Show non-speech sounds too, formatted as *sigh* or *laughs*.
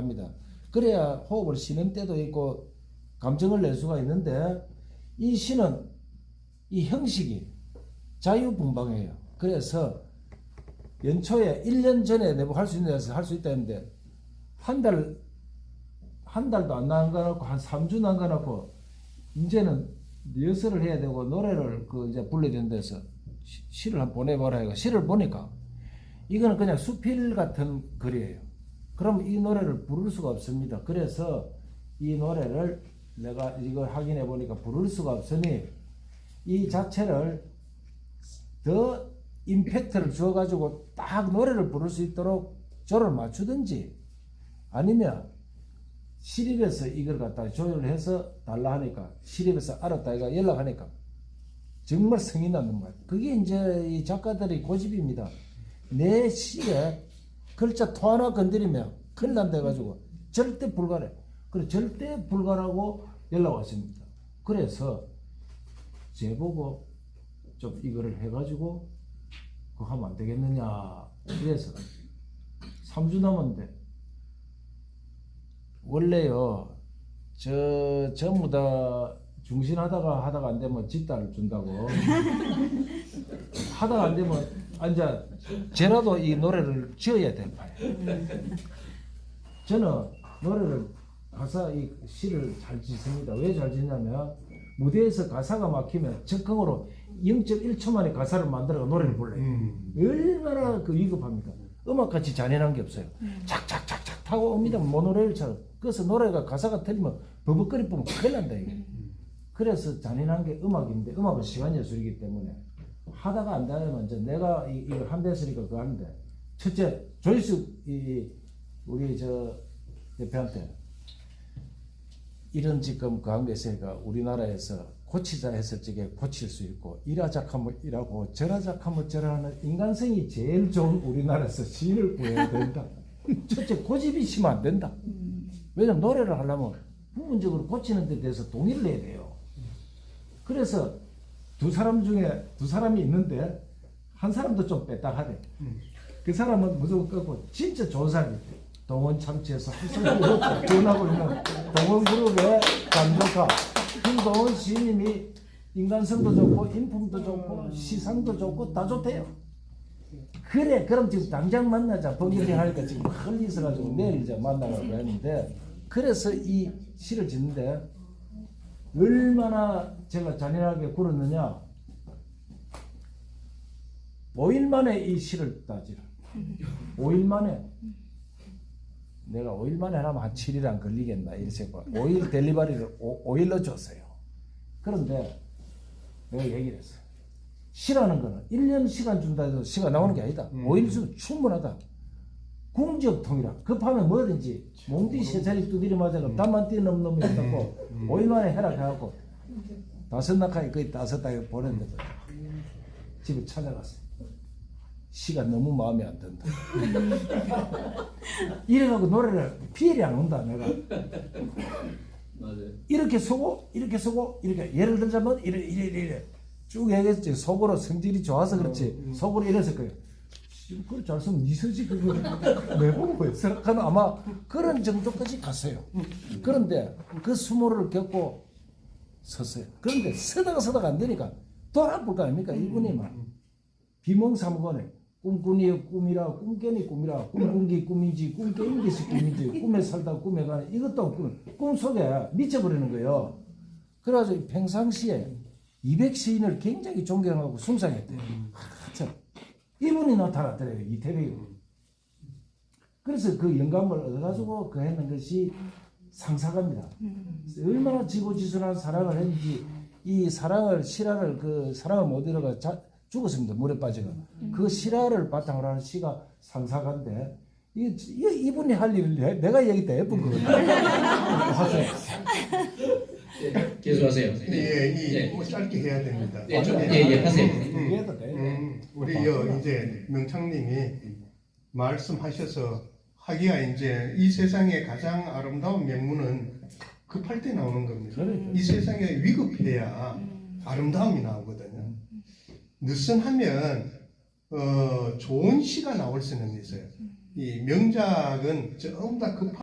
합니다. 그래야 호흡을 쉬는 때도 있고 감정을 낼 수가 있는데 이 시는 이 형식이 자유분방해요. 그래서 연초에 1년 전에 내가 할수 있는 데서 할 수 있다 했는데 한 달, 한 달도 안 나가놓고 한 3주 나가놓고 이제는 리허설을 해야 되고 노래를 그 이제 불러야 되는 데서 시- 시를 한번 보내봐라 해가 시를 보니까 이거는 그냥 수필 같은 글이에요. 그럼 이 노래를 부를 수가 없습니다. 그래서 이 노래를 내가 이걸 확인해 보니까 부를 수가 없으니 이 자체를 더 임팩트를 주어가지고 딱 노래를 부를 수 있도록 조를 맞추든지 아니면 시립에서 이걸 갖다 조율을 해서 달라 하니까 시립에서 알았다 이가 연락하니까 정말 성이 나는 거야. 그게 이제 이 작가들의 고집입니다. 내 시에 글자 토 하나 건드리면 큰일 난다 해가지고 절대 불가래. 그래 절대 불가라고 연락 왔습니다. 그래서 제보고 좀 이거를 해가지고 그거 하면 안 되겠느냐. 그래서 3주 남았는데 원래요 저 전부 다 중신하다가 하다가 안 되면 집단을 준다고 *laughs* 하다가 안 되면 앉아 쟤라도 이 노래를 지어야 될 바예요. 저는 노래를 가사 이 시를 잘 짓습니다. 왜 잘 짓냐면 무대에서 가사가 막히면 적극으로 0.1초 만에 가사를 만들어 노래를 불러요. 음. 얼마나 그 위급합니까? 음악같이 잔인한 게 없어요. 착착착착 타고 옵니다. 모노레일처럼. 그래서 노래가 가사가 틀리면 버벅거리 보면 큰일 난다 이게. 그래서 잔인한 게 음악인데 음악은 시간 예술이기 때문에 하다가 안 되면 이제 내가 이, 이걸 한다 했으니까 그거 하는데 첫째 조이스 이 우리 저 대표한테 이런 지금 그한 게 있으니까 우리나라에서 고치자 했을 적에 고칠 수 있고 일하자 하면 일하고 절하자 하면 절하는 인간성이 제일 좋은 우리나라에서 시인을 구해야 된다. *laughs* 첫째 고집이 심면 안 된다. 왜냐면 노래를 하려면 부분적으로 고치는 데 대해서 동의를 해야 돼요. 그래서 두 사람 중에 두 사람이 있는데 한 사람도 좀 빼딱하대. 그 사람은 무조건 끄고 진짜 좋은 사람이대. 동원 참치에서 *laughs* 항상 기원하고 있는 동원 그룹의 감독가 김동원 시인님이 인간성도 좋고 인품도 좋고 시상도 좋고 다 좋대요. 그래 그럼 지금 당장 만나자 번개를 하니까 지금 헐리 있어가지고 내일 이제 만나려고 했는데 그래서 이 시를 짓는데 얼마나 제가 잔인하게 굴었느냐? 5일 만에 이 시를 따지라. 5일 만에. 내가 5일 만에 하면 한 7일 안 걸리겠나 이래서 5일 델리버리를 5, 일로 줬어요. 그런데 내가 얘기를 했어요. 시라는 거는 1년 시간 준다 해도 시가 나오는 게 아니다. 음. 5일 주면 충분하다. 궁지역 통이라. 급하면 뭐든지 몽디 세차리 두드리 맞아가 담만 뛰는 놈이 있다고 음. 5일 만에 해라 해갖고 다섯 낙하에 거의 다섯 달에 보냈는데 집에 찾아갔어요. 시가 너무 마음에 안 든다. 이래갖고 노래를 피해를 안 온다 내가. 맞아요. 이렇게 서고 이렇게 서고 이렇게 예를 들자면 이래 이래 이래, 이래. 쭉 얘기했지. 속으로 성질이 좋아서 그렇지. 속으로 이랬을 거예요 씨, 그걸 잘 쓰면 니 서지 그거 내보고 왜 생각하는 아마 그런 정도까지 갔어요. 그런데 그 수모를 겪고 섰어요. 그런데 서다가 서다가 안 되니까 돌아볼 거 아닙니까? 이분이 막 비몽사무간에 꿈꾸니 꿈이라 꿈깨니 꿈이라 꿈꾼기 꿈이지 꿈깨인 것이 꿈이지 꿈에 살다 꿈에 가네. 이것도 꿈, 꿈 속에 미쳐버리는 거예요. 그래가지고 평상시에 200시인을 굉장히 존경하고 숭상했대요. 아, 참. 이분이 나타났더래요 이태백이 그래서 그 영감을 얻어가지고 그 했는 것이 상사갑니다. 얼마나 지고지순한 사랑을 했는지 이 사랑을 실화를 그 사랑을 못 자, 죽었습니다 물에 빠져가 그 실화를 바탕으로 하는 시가 상사가인데 이, 이 이분이 할 일을 내- 내가 얘기 때 예쁜 거거든요 *laughs* 계속하세요. 예, 이 네. 뭐 짧게 해야 됩니다. 네, 좀, 예. 예, 예, 하세요. 음, 얘기해도 돼. 음, 우리 여 이제 명창님이 말씀하셔서 하기야 이제 이 세상의 가장 아름다운 명문은 급할 때 나오는 겁니다. 그래. 이 세상에 위급해야 아름다움이 나오거든요. 느슨하면 어, 좋은 시가 나올 수는 있어요. 이 명작은 전부 다 급한